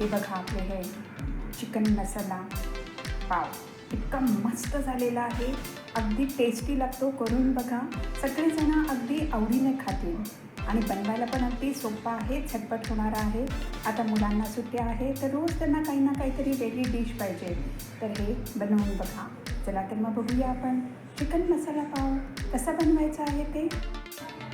हे बघा आपले हे चिकन मसाला. पाव इतका मस्त झालेला आहे. अगदी टेस्टी लागतो करून बघा. सगळेजण अगदी आवडीने खातील. आणि बनवायला पण अगदी सोपा आहे झटपट होणार आहे. आता मुलांना सुट्ट्या आहे तर रोज त्यांना काही ना काहीतरी वेगळी डिश पाहिजे. तर हे बनवून बघा. चला तर मग बघूया आपण. चिकन मसाला पाव कसा बनवायचा आहे ते?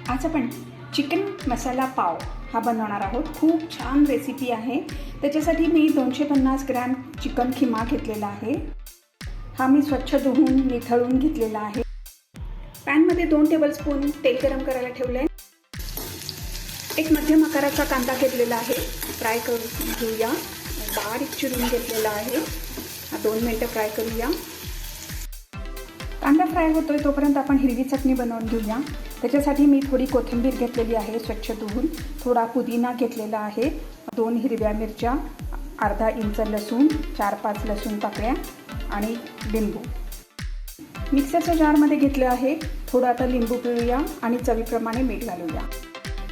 आज आपण चिकन मसाला पाव. हा बनवणार आहोत. खूप छान रेसिपी आहे. त्याच्यासाठी मी दोनशे पन्नास ग्रॅम चिकन खिमा घेतलेला आहे. हा मी स्वच्छ धुवून निथळून घेतलेला आहे. पॅनमध्ये दोन टेबलस्पून तेल गरम करायला ठेवलं आहे एक मध्यम आकाराचा कांदा घेतलेला आहे. फ्राय करून घेऊया. बारीक चिरून घेतलेला आहे. हा दोन मिनटं फ्राय करूया. कांदा फ्राय होतोय तोपर्यंत आपण हिरवी चटणी बनवून घेऊया. त्याच्यासाठी मी थोडी कोथिंबीर घेतलेली आहे स्वच्छ धुवून. थोडा पुदिना घेतलेला आहे. दोन हिरव्या मिरच्या अर्धा इंच लसूण चार पाच लसूण पाकळ्या आणि लिंबू. मिक्सरच्या जारमध्ये घेतलं आहे. थोडं आता लिंबू पिळूया आणि चवीप्रमाणे मीठ घालूया.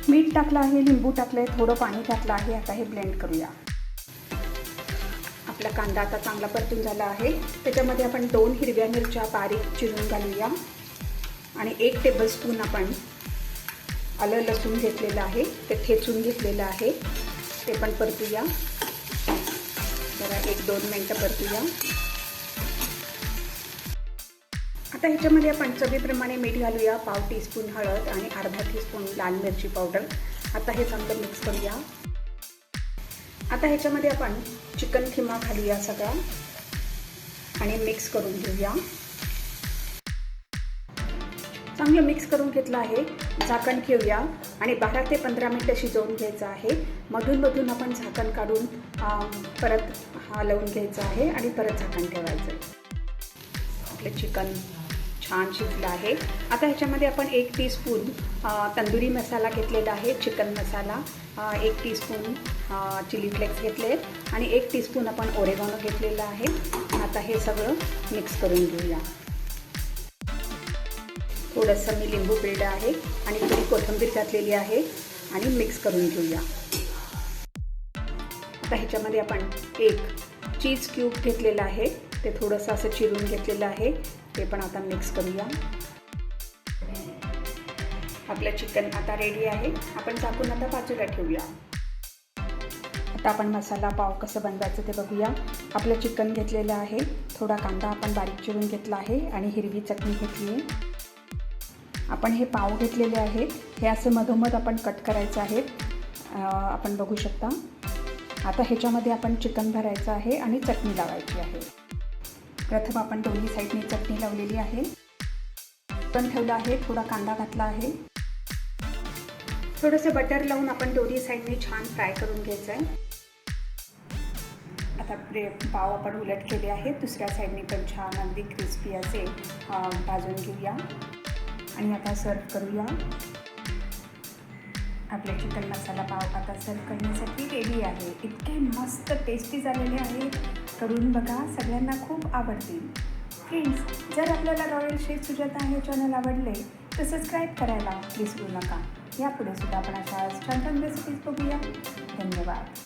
मीठ टाकलं आहे लिंबू टाकलं आहे थोडं पाणी घातलं आहे. आता हे ब्लेंड करूया. आपला कांदा आता चांगला परतून झाला आहे. त्याच्यामध्ये आपण दोन हिरव्या मिरच्या बारीक चिरून घालूया. आणि एक टेबलस्पून आपण आलं लसूण घेतलेलं आहे. ते ठेचून घेतलेलं आहे. ते पण परतूया. जरा एक दोन मिनटं परतूया. आता ह्याच्यामध्ये आपण चवीप्रमाणे मीठ घालूया. पाव टीस्पून हळद आणि अर्धा टीस्पून लाल मिरची पावडर. आता हे चांगलं मिक्स करूया. आता ह्याच्यामध्ये आपण चिकन खिमा घालूया सगळा. आणि मिक्स करून घेऊया. चांगलं मिक्स करून घेतलं आहे. झाकण ठेवूया. आणि बारा ते पंधरा मिनटं शिजवून घ्यायचं आहे. मधून मधून आपण झाकण काढून परत हलवून घ्यायचं आहे. आणि परत झाकण ठेवायचं आपलं चिकन छान शिजलं आहे. आता ह्याच्यामध्ये आपण एक टीस्पून तंदुरी मसाला घेतलेला आहे चिकन मसाला एक टीस्पून चिली फ्लेक्स घेतले आणि एक टीस्पून आपण ओरेगानो घेतलेलं आहे. आता हे सगळं मिक्स करून घेऊया. थोडंसं मी लिंबू पिळलं आहे आणि थोडी कोथिंबीर घातलेली आहे आणि मिक्स करून घेऊया. आता ह्याच्यामध्ये आपण एक चीज क्यूब घेतलेला आहे. ते थोडंसं असं चिरून घेतलेलं आहे. ते पण आता मिक्स करूया. आपलं चिकन आता रेडी आहे. आपण चाकून आता बाजूला ठेवूया. आता आपण मसाला पाव कसं बनवायचं ते बघूया. आपलं चिकन घेतलेलं आहे. थोडा कांदा आपण बारीक चिरून घेतला आहे आणि हिरवी चटणी घेतली आहे. आपण हे पाव घेतलेले आहेत. हे असं मधोमध आपण कट करायचं आहे. आपण बघू शकता. आता ह्याच्यामध्ये आपण चिकन भरायचं आहे आणि चटणी लावायची आहे. प्रथम आपण दोन्ही साईडने चटणी लावलेली आहे. पण ठेवलं आहे थोडा कांदा घातला आहे. थोडंसं बटर लावून आपण दोन्ही साईडने छान फ्राय करून घ्यायचं आहे आता प्रे पाव आपण उलट केले आहे दुसऱ्या साईडने पण छान अगदी क्रिस्पी असे भाजून घेऊया. आणि आता सर्व करूया. आपल्या चिकन मसाला पाव आता सर्व करण्यासाठी रेडी आहे. इतके मस्त टेस्टी झालेले आहे करून बघा सगळ्यांना खूप आवडतील. फ्रेंड्स जर आपल्याला रॉयल शेफ सुजाता हे चॅनल आवडले तर सबस्क्राईब करायला विसरू नका. यापुढे सुद्धा आपण अशा छान छान रेसिपीज बघूया. धन्यवाद.